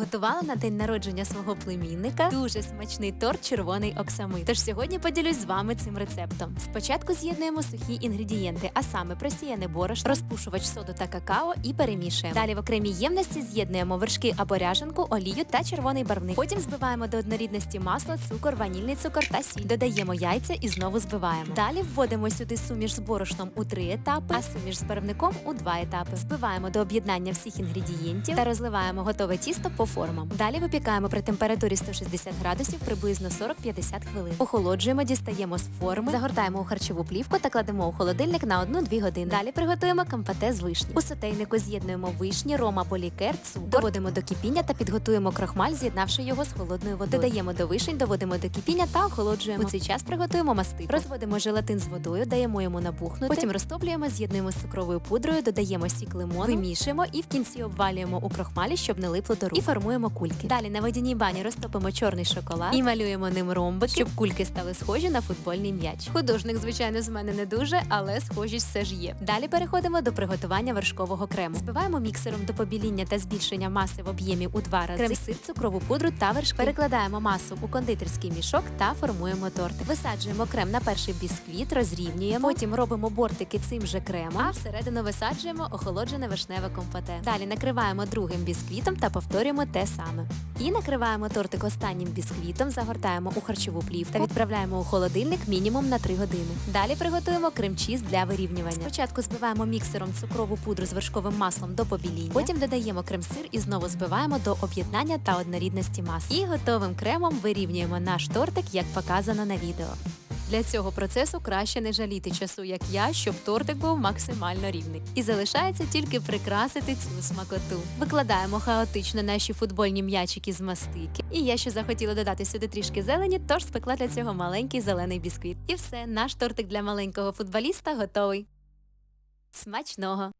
приготувала на день народження свого племінника дуже смачний торт червоний оксамит. Тож сьогодні поділюсь з вами цим рецептом. Спочатку з'єднуємо сухі інгредієнти, а саме просіяне борошно, розпушувач соду та какао і перемішуємо. Далі в окремій ємності з'єднуємо вершки або ряженку, олію та червоний барвник. Потім збиваємо до однорідності масло, цукор, ванільний цукор та сіль. Додаємо яйця і знову збиваємо. Далі вводимо сюди суміш з борошном у три етапи, а суміш з барвником у два етапи. Збиваємо до об'єднання всіх інгредієнтів та розливаємо готове тісто по формам. Далі випікаємо при температурі 160 градусів приблизно 40-50 хвилин. Охолоджуємо, дістаємо з форми, загортаємо у харчову плівку та кладемо у холодильник на 1-2 години. Далі приготуємо компоте з вишні. У сотейнику з'єднуємо вишні, рома, полікер, цукор, доводимо до кипіння та підготуємо крохмаль, з'єднавши його з холодною водою. Додаємо до вишень, доводимо до кипіння та охолоджуємо. У цей час приготуємо мастик. Розводимо желатин з водою, даємо йому набухнути. Потім розтоплюємо, з'єднуємо з цукровою пудрою, додаємо сік лимону, вимішуємо і в кінці обвалюємо у крохмалі, щоб не липло до рук. Формуємо кульки. Далі на водяній бані розтопимо чорний шоколад і малюємо ним ромбики, щоб кульки стали схожі на футбольний м'яч. Художник, звичайно, з мене не дуже, але схожість все ж є. Далі переходимо до приготування вершкового крему. Збиваємо міксером до побіління та збільшення маси в об'ємі у два рази. Крем сир, цукрову пудру та вершки. Перекладаємо масу у кондитерський мішок та формуємо тортик. Висаджуємо крем на перший бісквіт, розрівнюємо. Потім робимо бортики цим же кремом, а всередину висаджуємо охолоджене вишневе компоте. Далі накриваємо другим бісквітом та повторюємо те саме. І накриваємо тортик останнім бісквітом, загортаємо у харчову плівку та відправляємо у холодильник мінімум на 3 години. Далі приготуємо крем-чіз для вирівнювання. Спочатку збиваємо міксером цукрову пудру з вершковим маслом до побіління. Потім додаємо крем-сир і знову збиваємо до об'єднання та однорідності мас. І готовим кремом вирівнюємо наш тортик, як показано на відео. Для цього процесу краще не жаліти часу, як я, щоб тортик був максимально рівний. І залишається тільки прикрасити цю смакоту. Викладаємо хаотично наші футбольні м'ячики з мастики. І я ще захотіла додати сюди трішки зелені, тож спекла для цього маленький зелений бісквіт. І все, наш тортик для маленького футболіста готовий. Смачного!